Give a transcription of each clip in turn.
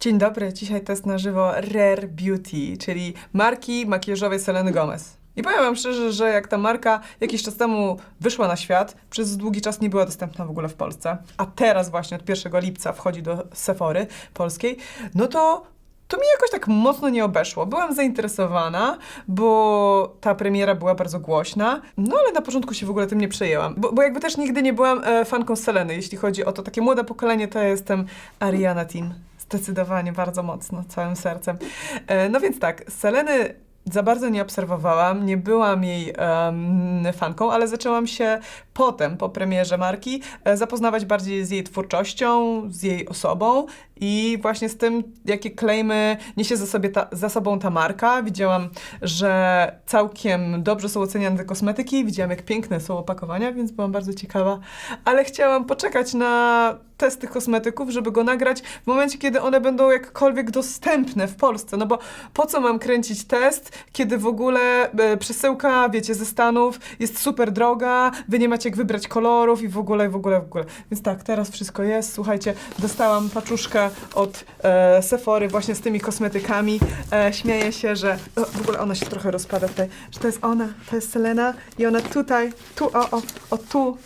Dzień dobry, dzisiaj test na żywo Rare Beauty, czyli marki makijażowej Seleny Gomez. I powiem wam szczerze, że jak ta marka jakiś czas temu wyszła na świat, przez długi czas nie była dostępna w ogóle w Polsce, a teraz właśnie od 1 lipca wchodzi do Sephory polskiej, no to to mi jakoś tak mocno nie obeszło. Byłam zainteresowana, bo ta premiera była bardzo głośna, no ale na początku się w ogóle tym nie przejęłam. Bo, bo jakby też nigdy nie byłam e, fanką Seleny, jeśli chodzi o to takie młode pokolenie, to ja jestem Ariana Team. Zdecydowanie, bardzo mocno, całym sercem. E, no więc tak, Seleny za bardzo nie obserwowałam, nie byłam jej em, fanką, ale zaczęłam się potem, po premierze marki, e, zapoznawać bardziej z jej twórczością, z jej osobą i właśnie z tym, jakie claimy niesie za, sobie ta, za sobą ta marka. Widziałam, że całkiem dobrze są oceniane te kosmetyki, widziałam, jak piękne są opakowania, więc byłam bardzo ciekawa, ale chciałam poczekać na test tych kosmetyków, żeby go nagrać w momencie, kiedy one będą jakkolwiek dostępne w Polsce. No bo po co mam kręcić test, kiedy w ogóle e, przesyłka, wiecie, ze Stanów jest super droga, wy nie macie jak wybrać kolorów i w ogóle, w ogóle, w ogóle. Więc tak, teraz wszystko jest. Słuchajcie, dostałam paczuszkę od e, Sephory właśnie z tymi kosmetykami. E, śmieję się, że o, w ogóle ona się trochę rozpada tutaj, że to jest ona, to jest Selena i ona tutaj, tu, o, o, o tu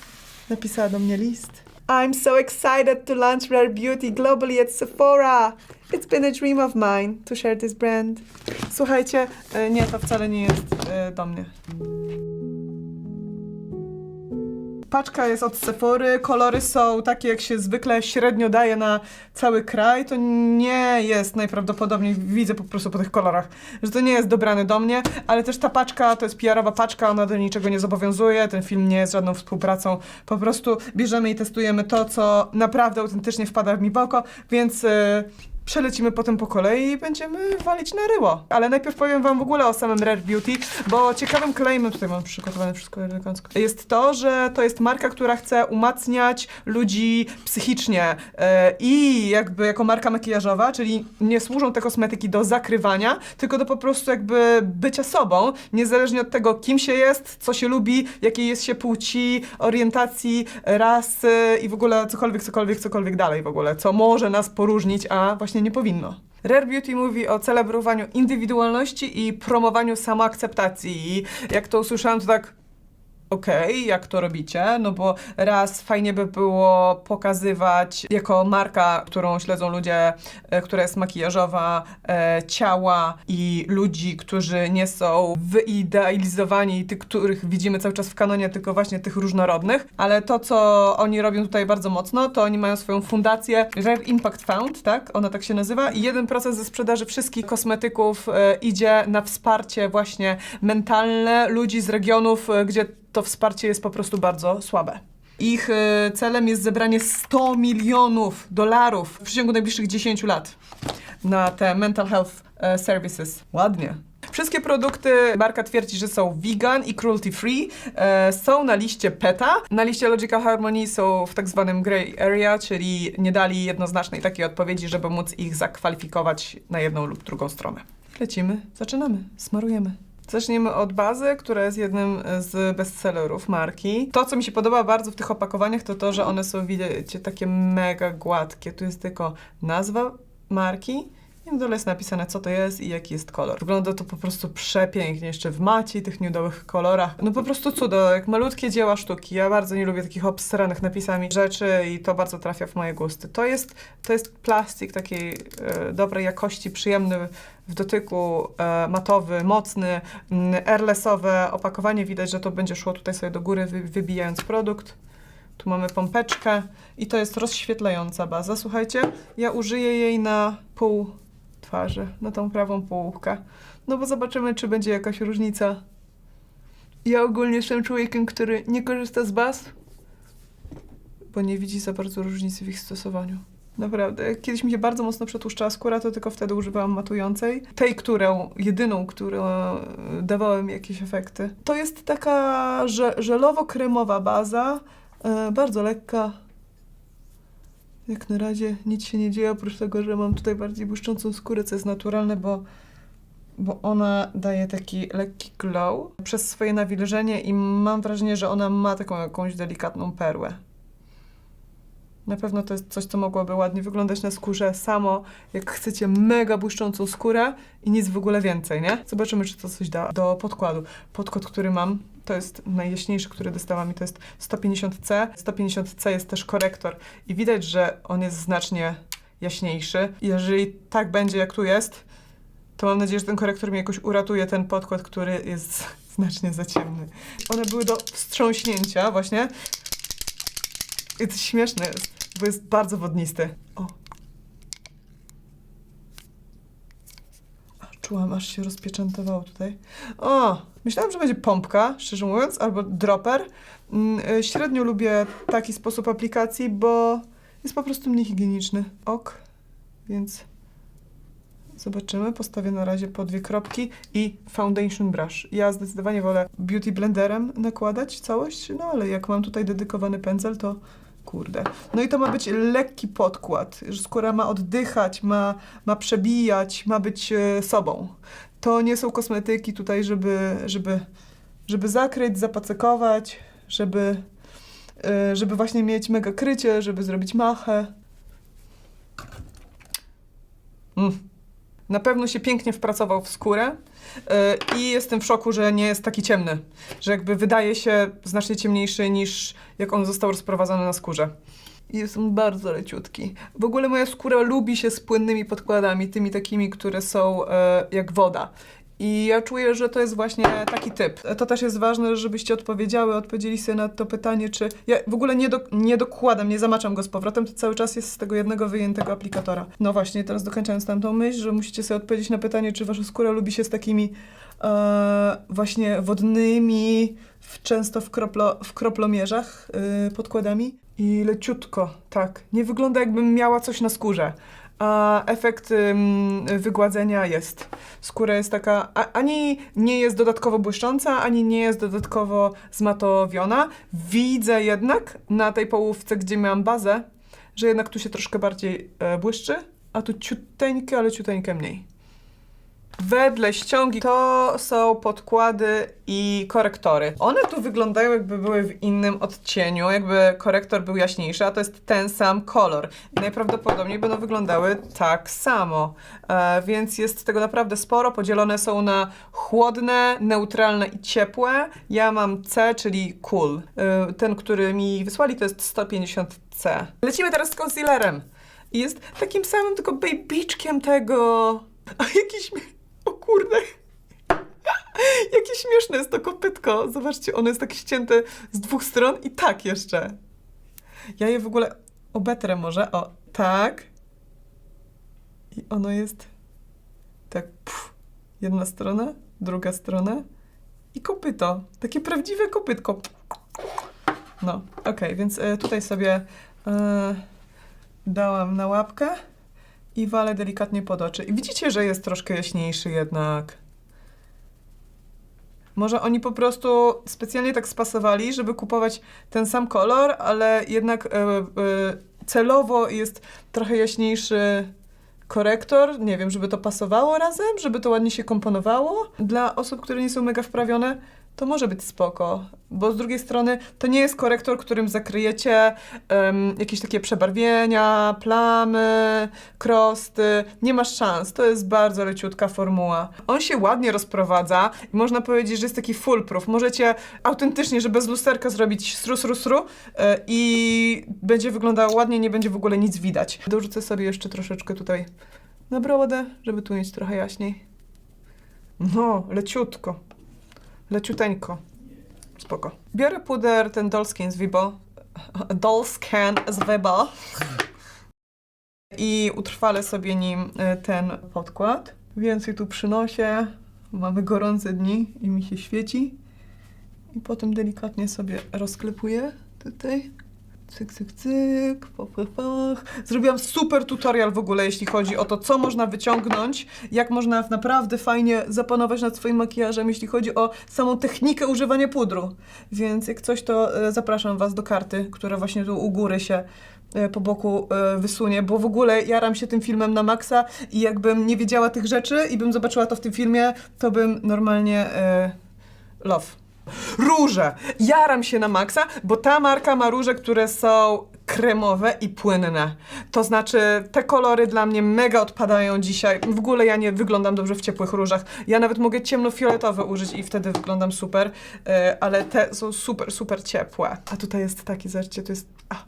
napisała do mnie list. I'm so excited to launch Rare Beauty globally at Sephora. It's been a dream of mine to share this brand. Słuchajcie, e, nie, to wcale nie jest e, do mnie. Paczka jest od Sephory, kolory są takie, jak się zwykle średnio daje na cały kraj. To nie jest najprawdopodobniej, widzę po prostu po tych kolorach, że to nie jest dobrane do mnie, ale też ta paczka to jest PR-owa paczka, ona do niczego nie zobowiązuje, ten film nie jest żadną współpracą. Po prostu bierzemy i testujemy to, co naprawdę autentycznie wpada mi w oko, więc... e, Przelecimy potem po kolei i będziemy walić na ryło. Ale najpierw powiem wam w ogóle o samym Rare Beauty, bo ciekawym claimem, tutaj mam przygotowane wszystko elegancko, jest to, że to jest marka, która chce umacniać ludzi psychicznie e, i jakby jako marka makijażowa, czyli nie służą te kosmetyki do zakrywania, tylko do po prostu jakby bycia sobą, niezależnie od tego, kim się jest, co się lubi, jakiej jest się płci, orientacji, rasy i w ogóle cokolwiek, cokolwiek, cokolwiek dalej w ogóle, co może nas poróżnić, a właśnie nie powinno. Rare Beauty mówi o celebrowaniu indywidualności i promowaniu samoakceptacji. I jak to usłyszałam, to tak okej, jak to robicie, no bo raz fajnie by było pokazywać jako marka, którą śledzą ludzie, e, która jest makijażowa, e, ciała i ludzi, którzy nie są wyidealizowani, tych, których widzimy cały czas w kanonie, tylko właśnie tych różnorodnych, ale to, co oni robią tutaj bardzo mocno, to oni mają swoją fundację Rare Impact Fund, tak? Ona tak się nazywa. I 1% ze sprzedaży wszystkich kosmetyków e, idzie na wsparcie właśnie mentalne ludzi z regionów, gdzie to wsparcie jest po prostu bardzo słabe. Ich e, celem jest zebranie 100 milionów dolarów w przeciągu najbliższych 10 lat na te mental health e, services. Ładnie. Wszystkie produkty marka twierdzi, że są vegan i cruelty free. E, są na liście PETA. Na liście Logical Harmony są w tak zwanym grey area, czyli nie dali jednoznacznej takiej odpowiedzi, żeby móc ich zakwalifikować na jedną lub drugą stronę. Lecimy, zaczynamy, smarujemy. Zaczniemy od bazy, która jest jednym z bestsellerów marki. To, co mi się podoba bardzo w tych opakowaniach, to to, że one są, widzicie, takie mega gładkie. Tu jest tylko nazwa marki i na dole jest napisane, co to jest i jaki jest kolor. Wygląda to po prostu przepięknie, jeszcze w maci, tych nudowych kolorach. No po prostu cudo, jak malutkie dzieła sztuki. Ja bardzo nie lubię takich obsranych napisami rzeczy i to bardzo trafia w moje gusty. To jest, to jest plastik takiej e, dobrej jakości, przyjemny w dotyku, e, matowy, mocny, mm, airlessowe opakowanie. Widać, że to będzie szło tutaj sobie do góry, wy, wybijając produkt. Tu mamy pompeczkę i to jest rozświetlająca baza. Słuchajcie, ja użyję jej na pół twarzy, na tą prawą połówkę. No bo zobaczymy, czy będzie jakaś różnica. Ja ogólnie jestem człowiekiem, który nie korzysta z baz, bo nie widzi za bardzo różnicy w ich stosowaniu. Naprawdę. Kiedyś mi się bardzo mocno przetłuszczała skóra, to tylko wtedy używałam matującej. Tej, którą, jedyną, którą e, dawała mi jakieś efekty. To jest taka że, żelowo-kremowa baza, e, bardzo lekka. Jak na razie nic się nie dzieje, oprócz tego, że mam tutaj bardziej błyszczącą skórę, co jest naturalne, bo, bo ona daje taki lekki glow przez swoje nawilżenie i mam wrażenie, że ona ma taką jakąś delikatną perłę. Na pewno to jest coś, co mogłoby ładnie wyglądać na skórze samo, jak chcecie mega błyszczącą skórę i nic w ogóle więcej, nie? Zobaczymy, czy to coś da do podkładu. Podkład, który mam, to jest najjaśniejszy, który dostałam i to jest 150C. 150C jest też korektor i widać, że on jest znacznie jaśniejszy. Jeżeli tak będzie, jak tu jest, to mam nadzieję, że ten korektor mi jakoś uratuje ten podkład, który jest znacznie za ciemny. One były do wstrząśnięcia właśnie. I to śmieszne jest, bo jest bardzo wodnisty. O. Czułam, aż się rozpieczętowało tutaj. O, myślałam, że będzie pompka, szczerze mówiąc, albo dropper. Mm, y, Średnio lubię taki sposób aplikacji, bo jest po prostu mniej higieniczny. Ok, więc zobaczymy. Postawię na razie po dwie kropki i foundation brush. Ja zdecydowanie wolę beauty blenderem nakładać całość, no ale jak mam tutaj dedykowany pędzel, to kurde. No i to ma być lekki podkład, że skóra ma oddychać, ma, ma przebijać, ma być e, sobą. To nie są kosmetyki tutaj, żeby, żeby, żeby zakryć, zapacekować, żeby, e, żeby właśnie mieć mega krycie, żeby zrobić machę. Mm. Na pewno się pięknie wpracował w skórę yy, i jestem w szoku, że nie jest taki ciemny. Że jakby wydaje się znacznie ciemniejszy niż jak on został rozprowadzony na skórze. Jest on bardzo leciutki. W ogóle moja skóra lubi się z płynnymi podkładami, tymi takimi, które są e, jak woda. I ja czuję, że to jest właśnie taki typ. To też jest ważne, żebyście odpowiedziały, odpowiedzieli sobie na to pytanie, czy... Ja w ogóle nie, do, nie dokładam, nie zamaczam go z powrotem, to cały czas jest z tego jednego wyjętego aplikatora. No właśnie, teraz dokończając tamtą myśl, że musicie sobie odpowiedzieć na pytanie, czy wasza skóra lubi się z takimi e, właśnie wodnymi, w, często w, kroplo, w kroplomierzach e, podkładami. I leciutko, tak. Nie wygląda jakbym miała coś na skórze. A efekt ym, wygładzenia jest. Skóra jest taka, a, ani nie jest dodatkowo błyszcząca, ani nie jest dodatkowo zmatowiona. Widzę jednak na tej połówce, gdzie miałam bazę, że jednak tu się troszkę bardziej e, błyszczy, a tu ciuteńkę, ale ciuteńkę mniej. Wedle ściągi to są podkłady i korektory. One tu wyglądają jakby były w innym odcieniu, jakby korektor był jaśniejszy, a to jest ten sam kolor. Najprawdopodobniej będą wyglądały tak samo. E, więc jest tego naprawdę sporo. Podzielone są na chłodne, neutralne i ciepłe. Ja mam C, czyli cool. E, ten, który mi wysłali, to jest 150C. Lecimy teraz z concealerem. Jest takim samym, tylko babyczkiem tego. A jakiś. Kurde. Jakie śmieszne jest to kopytko. Zobaczcie, ono jest tak ścięte z dwóch stron i tak jeszcze. Ja je w ogóle obetrę może. O, tak. I ono jest tak. Pff, jedna strona, druga strona i kopyto. Takie prawdziwe kopytko. No, okej, więc e, tutaj sobie e, dałam na łapkę i walę delikatnie pod oczy. I widzicie, że jest troszkę jaśniejszy jednak. Może oni po prostu specjalnie tak spasowali, żeby kupować ten sam kolor, ale jednak e, e, celowo jest trochę jaśniejszy korektor. Nie wiem, żeby to pasowało razem, żeby to ładnie się komponowało. Dla osób, które nie są mega wprawione, to może być spoko, bo z drugiej strony to nie jest korektor, którym zakryjecie em, jakieś takie przebarwienia, plamy, krosty. Nie masz szans. To jest bardzo leciutka formuła. On się ładnie rozprowadza i można powiedzieć, że jest taki foolproof. Możecie autentycznie, że bez lusterka zrobić sru, sru, sru e, i będzie wyglądało ładnie, nie będzie w ogóle nic widać. Dorzucę sobie jeszcze troszeczkę tutaj na brodę, żeby tu mieć trochę jaśniej. No, leciutko. Leciuteńko. Spoko. Biorę puder, ten Dolskin z Vibo. Dolscan z Vibo. I utrwalę sobie nim e, ten podkład. Więcej tu przynoszę. Mamy gorące dni i mi się świeci. I potem delikatnie sobie rozklepuję tutaj. Cyk, cyk, cyk, pach, pach, pach. Zrobiłam super tutorial w ogóle, jeśli chodzi o to, co można wyciągnąć, jak można naprawdę fajnie zapanować nad swoim makijażem, jeśli chodzi o samą technikę używania pudru. Więc jak coś, to e, zapraszam Was do karty, która właśnie tu u góry się e, po boku e, wysunie, bo w ogóle jaram się tym filmem na maksa i jakbym nie wiedziała tych rzeczy i bym zobaczyła to w tym filmie, to bym normalnie love. Róże! Jaram się na maksa, bo ta marka ma róże, które są kremowe i płynne. To znaczy, te kolory dla mnie mega odpadają dzisiaj. W ogóle ja nie wyglądam dobrze w ciepłych różach. Ja nawet mogę ciemnofioletowe użyć i wtedy wyglądam super, e, ale te są super, super ciepłe. A tutaj jest taki, zobaczcie, to jest a,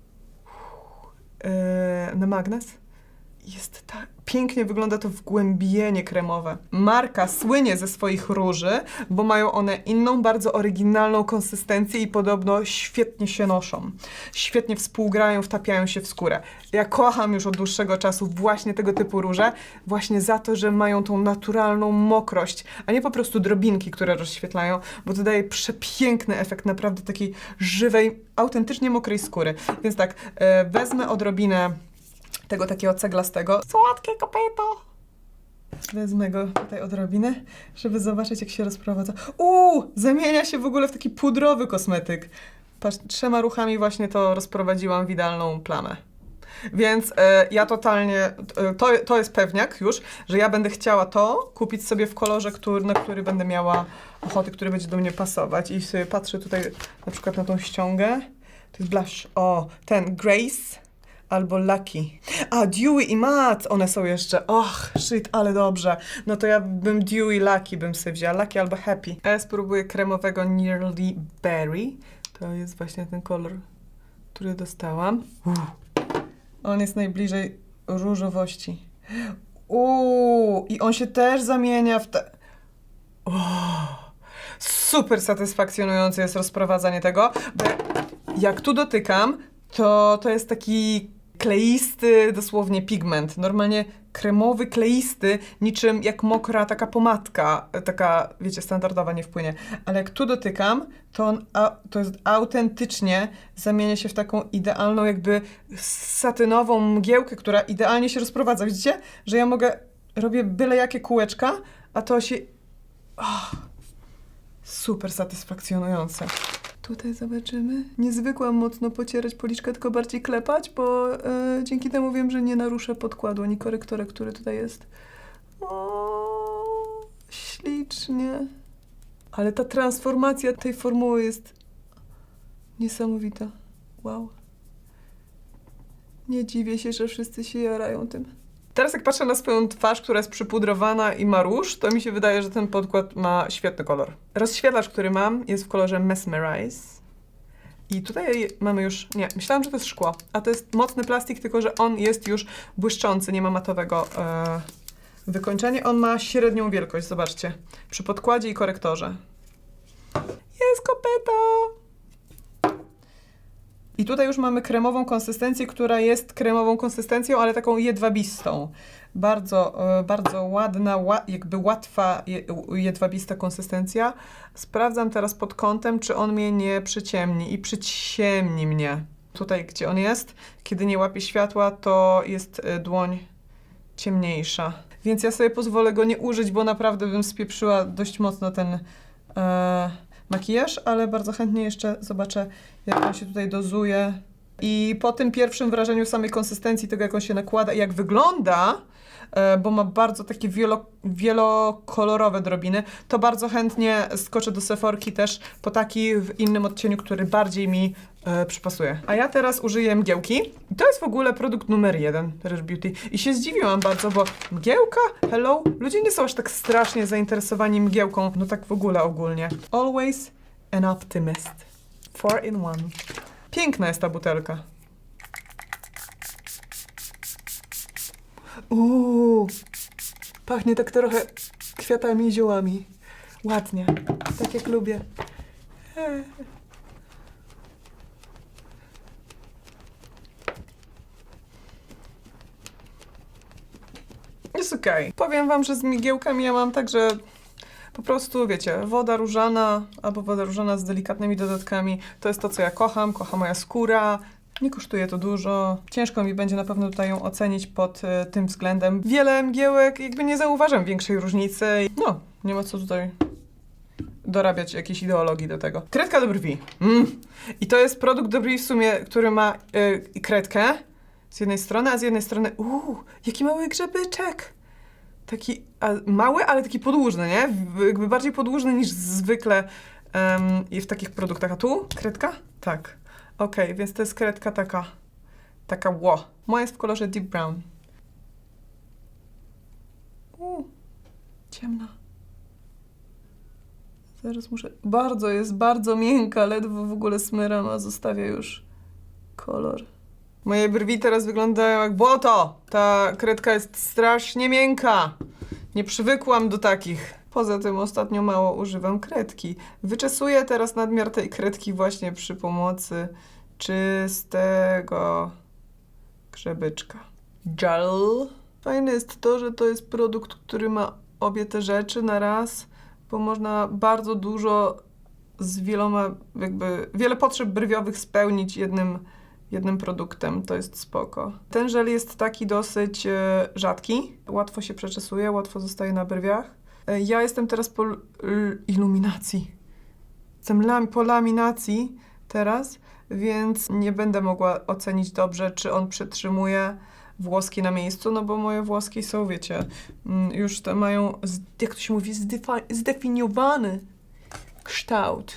e, na magnes. Jest tak. Pięknie wygląda to wgłębienie kremowe. Marka słynie ze swoich róży, bo mają one inną, bardzo oryginalną konsystencję i podobno świetnie się noszą. Świetnie współgrają, wtapiają się w skórę. Ja kocham już od dłuższego czasu właśnie tego typu róże, właśnie za to, że mają tą naturalną mokrość, a nie po prostu drobinki, które rozświetlają, bo to daje przepiękny efekt naprawdę takiej żywej, autentycznie mokrej skóry. Więc tak, e, wezmę odrobinę tego takiego ceglastego. Słodkie kopyto! Wezmę go tutaj odrobinę, żeby zobaczyć, jak się rozprowadza. Uuu, zamienia się w ogóle w taki pudrowy kosmetyk. Patrz, trzema ruchami właśnie to rozprowadziłam w idealną plamę. Więc e, ja totalnie, e, to, to jest pewniak już, że ja będę chciała to kupić sobie w kolorze, który, na który będę miała ochotę, który będzie do mnie pasować. I sobie patrzę tutaj na przykład na tą ściągę. To jest blush. O, ten Grace albo Lucky. A, Dewy i Matte, one są jeszcze. Och, shit, ale dobrze. No to ja bym Dewy Lucky bym sobie wzięła. Lucky albo Happy. A ja spróbuję kremowego Nearly Berry. To jest właśnie ten kolor, który dostałam. On jest najbliżej różowości. Uuu, i on się też zamienia w te... Super satysfakcjonujące jest rozprowadzanie tego, bo jak tu dotykam, to to jest taki kleisty dosłownie pigment. Normalnie kremowy, kleisty, niczym jak mokra taka pomadka, taka, wiecie, standardowa nie wpłynie. Ale jak tu dotykam, to on a, to jest autentycznie zamienia się w taką idealną jakby satynową mgiełkę, która idealnie się rozprowadza. Widzicie? Że ja mogę, robię byle jakie kółeczka, a to się... Oh, super satysfakcjonujące. Tutaj zobaczymy. Nie zwykłam mocno pocierać policzkę, tylko bardziej klepać, bo e, dzięki temu wiem, że nie naruszę podkładu ani korektora, który tutaj jest. O, ślicznie. Ale ta transformacja tej formuły jest niesamowita. Wow. Nie dziwię się, że wszyscy się jarają tym. Teraz jak patrzę na swoją twarz, która jest przypudrowana i ma róż, to mi się wydaje, że ten podkład ma świetny kolor. Rozświetlacz, który mam, jest w kolorze Mesmerize. I tutaj mamy już, nie, myślałam, że to jest szkło, a to jest mocny plastik, tylko że on jest już błyszczący, nie ma matowego e, wykończenia. On ma średnią wielkość, zobaczcie, przy podkładzie i korektorze. Jest kopyto! I tutaj już mamy kremową konsystencję, która jest kremową konsystencją, ale taką jedwabistą. Bardzo, e, bardzo ładna, ła, jakby łatwa je, jedwabista konsystencja. Sprawdzam teraz pod kątem, czy on mnie nie przyciemni i przyciemni mnie. Tutaj, gdzie on jest, kiedy nie łapie światła, to jest e, dłoń ciemniejsza. Więc ja sobie pozwolę go nie użyć, bo naprawdę bym spieprzyła dość mocno ten e, makijaż, ale bardzo chętnie jeszcze zobaczę, jak on się tutaj dozuje. I po tym pierwszym wrażeniu samej konsystencji tego, jak on się nakłada i jak wygląda, bo ma bardzo takie wielo, wielokolorowe drobiny, to bardzo chętnie skoczę do Sephorki też po taki w innym odcieniu, który bardziej mi e, przypasuje. A ja teraz użyję mgiełki. To jest w ogóle produkt numer jeden Rare Beauty. I się zdziwiłam bardzo, bo mgiełka? Hello? Ludzie nie są aż tak strasznie zainteresowani mgiełką. No tak w ogóle ogólnie. Always an optimist. Four in one. Piękna jest ta butelka. Uuu, pachnie tak trochę kwiatami i ziołami. Ładnie, tak jak lubię. Eee. Jest okej. Powiem wam, że z migiełkami ja mam tak, że po prostu, wiecie, woda różana albo woda różana z delikatnymi dodatkami to jest to, co ja kocham, kocha moja skóra. Nie kosztuje to dużo. Ciężko mi będzie na pewno tutaj ją ocenić pod e, tym względem. Wiele mgiełek, jakby nie zauważam większej różnicy. No, nie ma co tutaj dorabiać jakiejś ideologii do tego. Kredka do brwi. Mm. I to jest produkt do brwi w sumie, który ma y, kredkę z jednej strony, a z jednej strony, uuu, jaki mały grzebyczek. Taki a, mały, ale taki podłużny, nie? Jakby bardziej podłużny niż zwykle em, i w takich produktach. A tu kredka? Tak. Okej, więc to jest kredka taka Taka ło. Moja jest w kolorze deep brown. U, ciemna. Zaraz muszę... Bardzo, jest bardzo miękka, ledwo w ogóle smyram, a zostawia już kolor. Moje brwi teraz wyglądają jak błoto. Ta kredka jest strasznie miękka. Nie przywykłam do takich. Poza tym ostatnio mało używam kredki. Wyczesuję teraz nadmiar tej kredki właśnie przy pomocy czystego grzebyczka. Gel. Fajne jest to, że to jest produkt, który ma obie te rzeczy na raz, bo można bardzo dużo z wieloma, jakby wiele potrzeb brwiowych spełnić jednym, jednym produktem. To jest spoko. Ten żel jest taki dosyć e, rzadki, łatwo się przeczesuje, łatwo zostaje na brwiach. E, ja jestem teraz po iluminacji. Jestem po laminacji teraz, więc nie będę mogła ocenić dobrze, czy on przytrzymuje włoski na miejscu, no bo moje włoski są, wiecie, mm, już te mają, jak to się mówi, zdefiniowany kształt.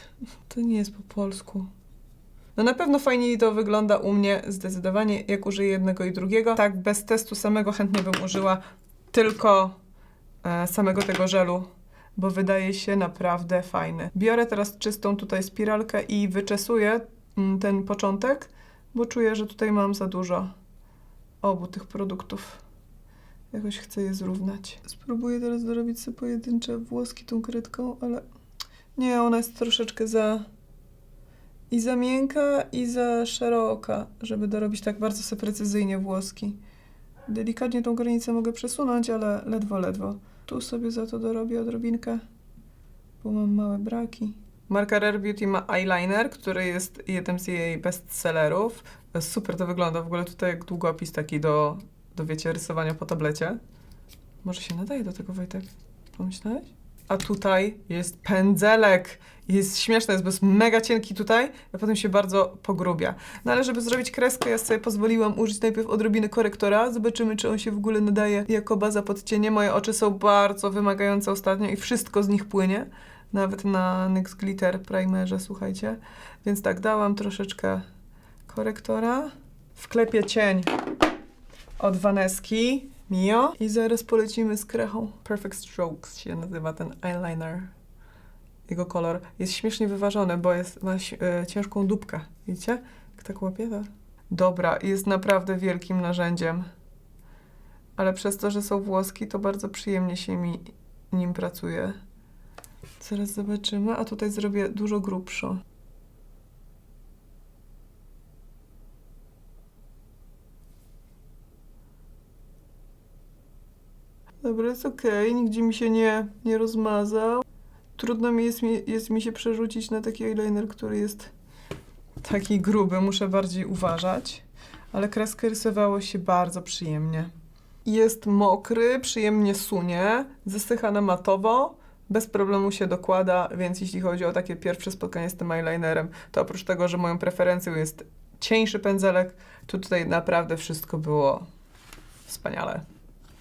To nie jest po polsku. No na pewno fajniej to wygląda u mnie zdecydowanie, jak użyję jednego i drugiego. Tak, bez testu samego chętnie bym użyła tylko samego tego żelu, bo wydaje się naprawdę fajny. Biorę teraz czystą tutaj spiralkę i wyczesuję mm, ten początek, bo czuję, że tutaj mam za dużo obu tych produktów. Jakoś chcę je zrównać. Spróbuję teraz dorobić sobie pojedyncze włoski tą kredką, ale nie, ona jest troszeczkę za i za miękka, i za szeroka, żeby dorobić tak bardzo sobie precyzyjnie włoski. Delikatnie tą granicę mogę przesunąć, ale ledwo, ledwo. Tu sobie za to dorobię odrobinkę, bo mam małe braki. Marka Rare Beauty ma eyeliner, który jest jednym z jej bestsellerów. Super to wygląda, w ogóle tutaj jak długopis taki do, do wiecie, rysowania po tablecie. Może się nadaje do tego, Wojtek? Pomyślałeś? A tutaj jest pędzelek. Jest śmieszne, jest, jest mega cienki tutaj, a potem się bardzo pogrubia. No ale żeby zrobić kreskę, ja sobie pozwoliłam użyć najpierw odrobiny korektora. Zobaczymy, czy on się w ogóle nadaje jako baza pod cienie. Moje oczy są bardzo wymagające ostatnio i wszystko z nich płynie. Nawet na NYX Glitter Primerze, słuchajcie. Więc tak, dałam troszeczkę korektora. Wklepię cień od Vaneski Mio i zaraz polecimy z krechą. Perfect Strokes się nazywa ten eyeliner. Jego kolor jest śmiesznie wyważony, bo jest, ma e, ciężką dupkę. Widzicie? Tak łapie? tak? Dobra, jest naprawdę wielkim narzędziem. Ale przez to, że są włoski, to bardzo przyjemnie się mi nim pracuje. Zaraz zobaczymy, a tutaj zrobię dużo grubszą. Dobra, jest okej, nigdzie mi się nie, nie rozmazał. Trudno mi jest, mi jest mi się przerzucić na taki eyeliner, który jest taki gruby, muszę bardziej uważać. Ale kreskę rysowało się bardzo przyjemnie. Jest mokry, przyjemnie sunie, zasycha na matowo, bez problemu się dokłada, więc jeśli chodzi o takie pierwsze spotkanie z tym eyelinerem, to oprócz tego, że moją preferencją jest cieńszy pędzelek, to tutaj naprawdę wszystko było wspaniale.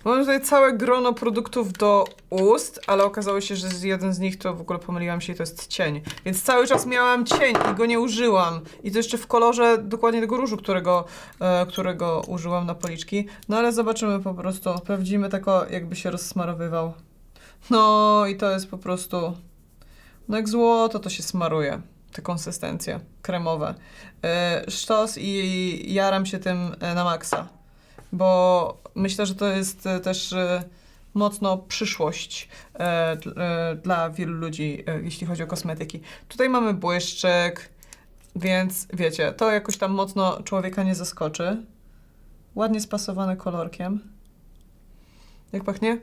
Mam tutaj całe grono produktów do ust, ale okazało się, że z- jeden z nich to w ogóle pomyliłam się i to jest cień. Więc cały czas miałam cień i go nie użyłam. I to jeszcze w kolorze dokładnie tego różu, którego, e, którego użyłam na policzki. No ale zobaczymy po prostu. Sprawdzimy tako, jakby się rozsmarowywał. No i to jest po prostu... No jak złoto to się smaruje. Te konsystencje kremowe. E, sztos i jaram się tym e, na maksa bo myślę, że to jest e, też e, mocno przyszłość e, dl- dla wielu ludzi, jeśli chodzi o kosmetyki. Tutaj mamy błyszczyk, więc wiecie, to jakoś tam mocno człowieka nie zaskoczy. Ładnie spasowany kolorkiem. Jak pachnie?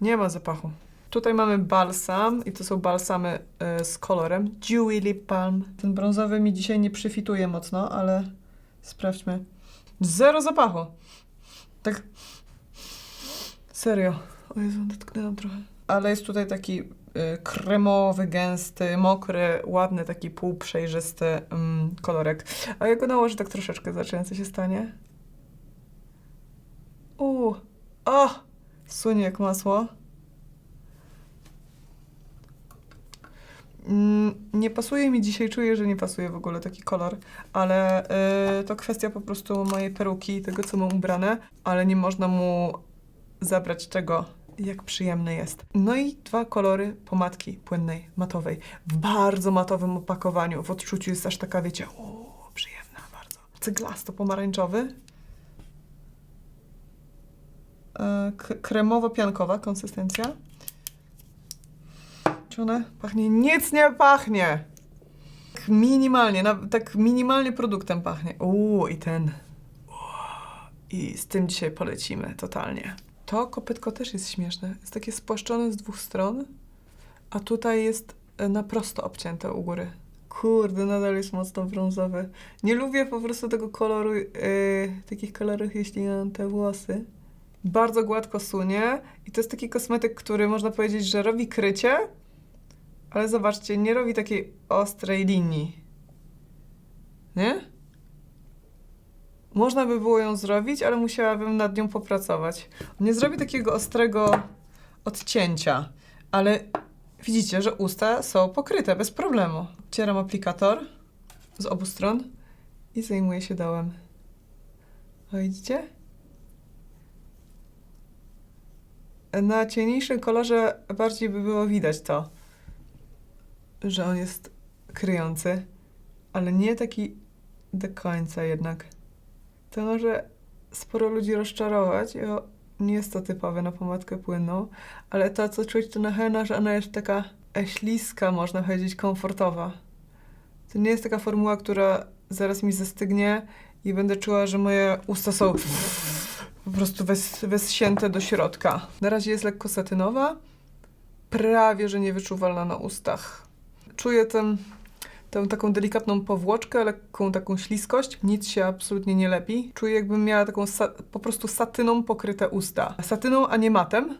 Nie ma zapachu. Tutaj mamy balsam i to są balsamy z kolorem Dewy Lip Balm. Ten brązowy mi dzisiaj nie przyfituje mocno, ale sprawdźmy. Zero zapachu. Tak. Serio. O Jezu, dotknęłam trochę. Ale jest tutaj taki y, kremowy, gęsty, mokry, ładny, taki półprzejrzysty mm, kolorek. A jak go nałożę tak troszeczkę, zobaczymy co się stanie. Uuu. O! Sunie jak masło. Nie pasuje mi dzisiaj, czuję, że nie pasuje w ogóle taki kolor, ale y, to kwestia po prostu mojej peruki i tego, co mam ubrane, ale nie można mu zabrać tego, jak przyjemny jest. No i dwa kolory pomadki płynnej, matowej, w bardzo matowym opakowaniu. W odczuciu jest aż taka, wiecie, o, przyjemna bardzo. Cyglasto-pomarańczowy. E, kremowo-piankowa konsystencja. Czy pachnie? Nic nie pachnie! Tak minimalnie, tak minimalnie produktem pachnie. Uuu, i ten. I z tym dzisiaj polecimy totalnie. To kopytko też jest śmieszne. Jest takie spłaszczone z dwóch stron, a tutaj jest e, na prosto obcięte u góry. Kurde, nadal jest mocno brązowy. Nie lubię po prostu tego koloru, yy, takich kolorów, jeśli mam te włosy. Bardzo gładko sunie i to jest taki kosmetyk, który można powiedzieć, że robi krycie, ale zobaczcie, nie robi takiej ostrej linii. Nie? Można by było ją zrobić, ale musiałabym nad nią popracować. Nie zrobi takiego ostrego odcięcia, ale widzicie, że usta są pokryte bez problemu. Cieram aplikator z obu stron i zajmuję się dołem. O, widzicie? Na ciemniejszym kolorze bardziej by było widać to, że on jest kryjący, ale nie taki do końca jednak. To może sporo ludzi rozczarować. Ja, nie jest to typowe na pomadkę płynną, ale to, co czuć to na henna, że ona jest taka śliska, można powiedzieć, komfortowa. To nie jest taka formuła, która zaraz mi zastygnie i będę czuła, że moje usta są po prostu wes, wessięte do środka. Na razie jest lekko satynowa, prawie że niewyczuwalna na ustach. Czuję ten, tę taką delikatną powłoczkę, lekką taką śliskość. Nic się absolutnie nie lepi. Czuję jakbym miała taką po prostu satyną pokryte usta. Satyną, a nie matem.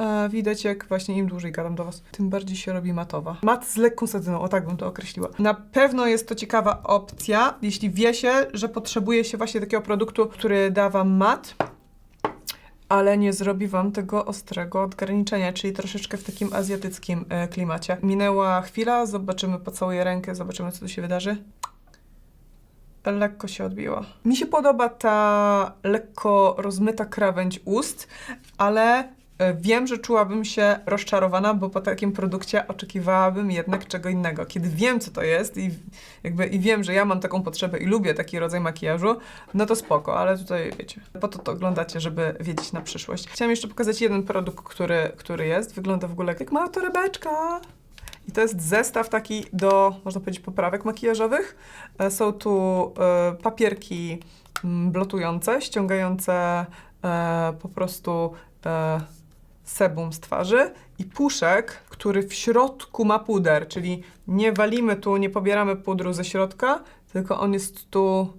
E, widać, jak właśnie im dłużej gadam do Was, tym bardziej się robi matowa. Mat z lekką satyną, o tak bym to określiła. Na pewno jest to ciekawa opcja, jeśli wie się, że potrzebuje się właśnie takiego produktu, który da Wam mat, ale nie zrobi Wam tego ostrego odgraniczenia, czyli troszeczkę w takim azjatyckim e, klimacie. Minęła chwila, zobaczymy, pocałuję rękę, zobaczymy, co tu się wydarzy. Lekko się odbiła. Mi się podoba ta lekko rozmyta krawędź ust, ale wiem, że czułabym się rozczarowana, bo po takim produkcie oczekiwałabym jednak czego innego. Kiedy wiem, co to jest i jakby i wiem, że ja mam taką potrzebę i lubię taki rodzaj makijażu, no to spoko, ale tutaj wiecie, po to to oglądacie, żeby wiedzieć na przyszłość. Chciałam jeszcze pokazać jeden produkt, który, który jest. Wygląda w ogóle jak mała torebeczka. I to jest zestaw taki do, można powiedzieć, poprawek makijażowych. E, Są tu e, papierki mm, blotujące, ściągające e, po prostu e, sebum z twarzy i puszek, który w środku ma puder, czyli nie walimy tu, nie pobieramy pudru ze środka, tylko on jest tu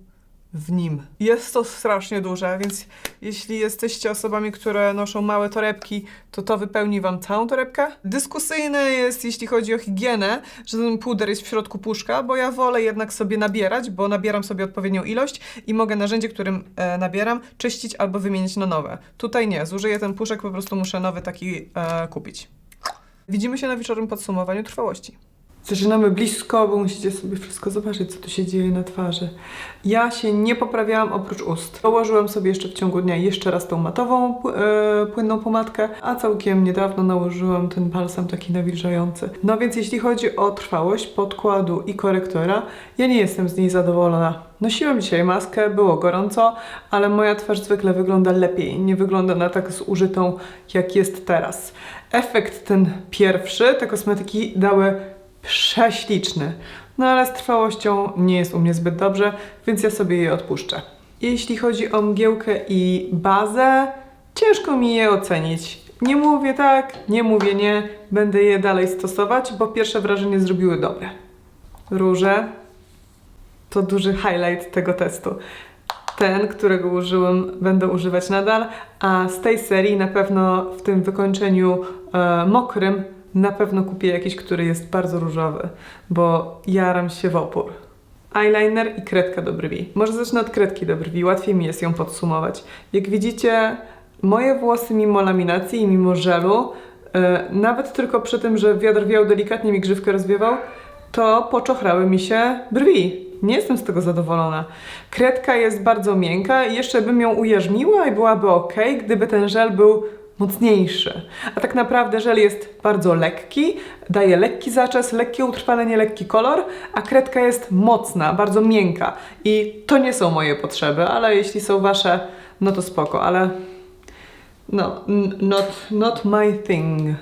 w nim. Jest to strasznie duże, więc jeśli jesteście osobami, które noszą małe torebki, to to wypełni wam całą torebkę. Dyskusyjne jest, jeśli chodzi o higienę, że ten puder jest w środku puszka, bo ja wolę jednak sobie nabierać, bo nabieram sobie odpowiednią ilość i mogę narzędzie, którym e, nabieram, czyścić albo wymienić na nowe. Tutaj nie, zużyję ten puszek, po prostu muszę nowy taki e, kupić. Widzimy się na wieczornym podsumowaniu trwałości. Zaczynamy blisko, bo musicie sobie wszystko zobaczyć, co tu się dzieje na twarzy. Ja się nie poprawiałam oprócz ust. Położyłam sobie jeszcze w ciągu dnia jeszcze raz tą matową, e, płynną pomadkę, a całkiem niedawno nałożyłam ten balsam taki nawilżający. No więc jeśli chodzi o trwałość podkładu i korektora, ja nie jestem z niej zadowolona. Nosiłam dzisiaj maskę, było gorąco, ale moja twarz zwykle wygląda lepiej. Nie wygląda na tak zużytą, jak jest teraz. Efekt ten pierwszy, te kosmetyki dały prześliczny. No ale z trwałością nie jest u mnie zbyt dobrze, więc ja sobie je odpuszczę. Jeśli chodzi o mgiełkę i bazę, ciężko mi je ocenić. Nie mówię tak, nie mówię nie, będę je dalej stosować, bo pierwsze wrażenie zrobiły dobre. Róże to duży highlight tego testu. Ten, którego użyłam, będę używać nadal, a z tej serii na pewno w tym wykończeniu e, mokrym na pewno kupię jakiś, który jest bardzo różowy, bo jaram się w opór. Eyeliner i kredka do brwi. Może zacznę od kredki do brwi, łatwiej mi jest ją podsumować. Jak widzicie, moje włosy mimo laminacji i mimo żelu E, nawet tylko przy tym, że wiatr wiał delikatnie mi grzywkę rozwiewał, to poczochrały mi się brwi. Nie jestem z tego zadowolona. Kredka jest bardzo miękka i jeszcze bym ją ujarzmiła i byłaby ok, gdyby ten żel był mocniejszy. A tak naprawdę żel jest bardzo lekki, daje lekki zaczes, lekkie utrwalenie, lekki kolor, a kredka jest mocna, bardzo miękka. I to nie są moje potrzeby, ale jeśli są wasze, no to spoko, ale no, not, not my thing.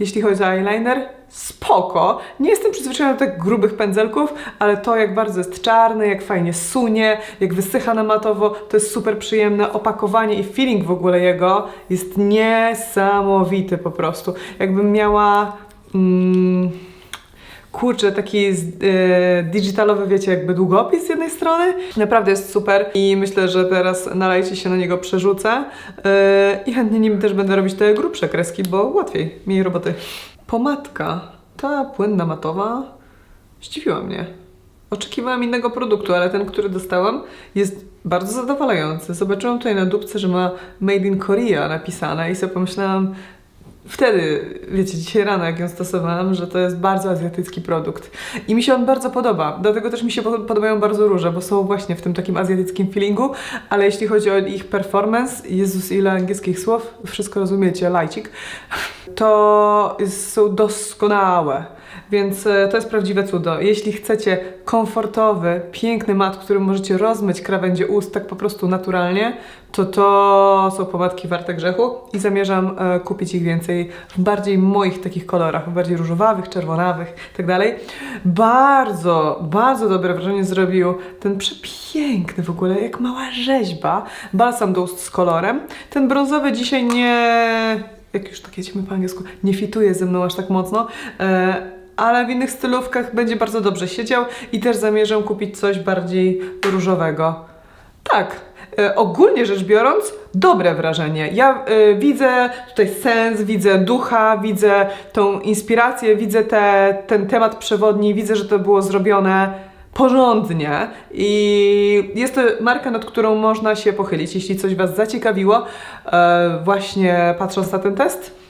Jeśli chodzi o eyeliner, spoko. Nie jestem przyzwyczajona do tak grubych pędzelków, ale to jak bardzo jest czarny, jak fajnie sunie, jak wysycha na matowo, to jest super przyjemne. Opakowanie i feeling w ogóle jego jest niesamowity po prostu. Jakbym miała... Mm, kurczę, taki e, digitalowy, wiecie, jakby długopis z jednej strony. Naprawdę jest super i myślę, że teraz nalejcie się na niego przerzucę e, i chętnie nim też będę robić te grubsze kreski, bo łatwiej, mniej roboty. Pomadka, ta płynna matowa, zdziwiła mnie. Oczekiwałam innego produktu, ale ten, który dostałam, jest bardzo zadowalający. Zobaczyłam tutaj na dupce, że ma Made in Korea napisane i sobie pomyślałam, wtedy, wiecie, dzisiaj rano, jak ją stosowałam, że to jest bardzo azjatycki produkt. I mi się on bardzo podoba. Dlatego też mi się po- podobają bardzo róże, bo są właśnie w tym takim azjatyckim feelingu, ale jeśli chodzi o ich performance, Jezus, ile angielskich słów, wszystko rozumiecie, lajcik, to są doskonałe. Więc e, to jest prawdziwe cudo. Jeśli chcecie komfortowy, piękny mat, którym możecie rozmyć krawędzie ust tak po prostu naturalnie, to to są pomadki warte grzechu i zamierzam e, kupić ich więcej w bardziej moich takich kolorach, w bardziej różowawych, czerwonawych itd. Bardzo, bardzo dobre wrażenie zrobił ten przepiękny w ogóle, jak mała rzeźba, balsam do ust z kolorem. Ten brązowy dzisiaj nie jak już tak jedziemy po angielsku, nie fituje ze mną aż tak mocno, e, ale w innych stylówkach będzie bardzo dobrze siedział i też zamierzam kupić coś bardziej różowego. Tak, e, ogólnie rzecz biorąc, dobre wrażenie. Ja e, widzę tutaj sens, widzę ducha, widzę tą inspirację, widzę te, ten temat przewodni, widzę, że to było zrobione porządnie i jest to marka, nad którą można się pochylić. Jeśli coś Was zaciekawiło, e, właśnie patrząc na ten test,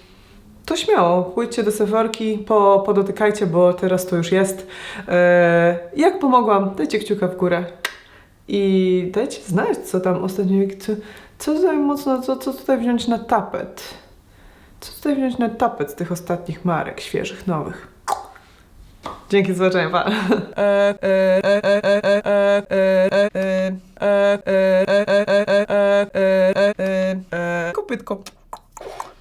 to śmiało, pójdźcie do Sephorki, po, podotykajcie, bo teraz to już jest. E, jak pomogłam, dajcie kciuka w górę i dajcie znać, co tam ostatnio, co, co tutaj mocno, co, co tutaj wziąć na tapet. Co tutaj wziąć na tapet z tych ostatnich marek, świeżych, nowych. Dzięki za zobaczenia, pa. Kopytko.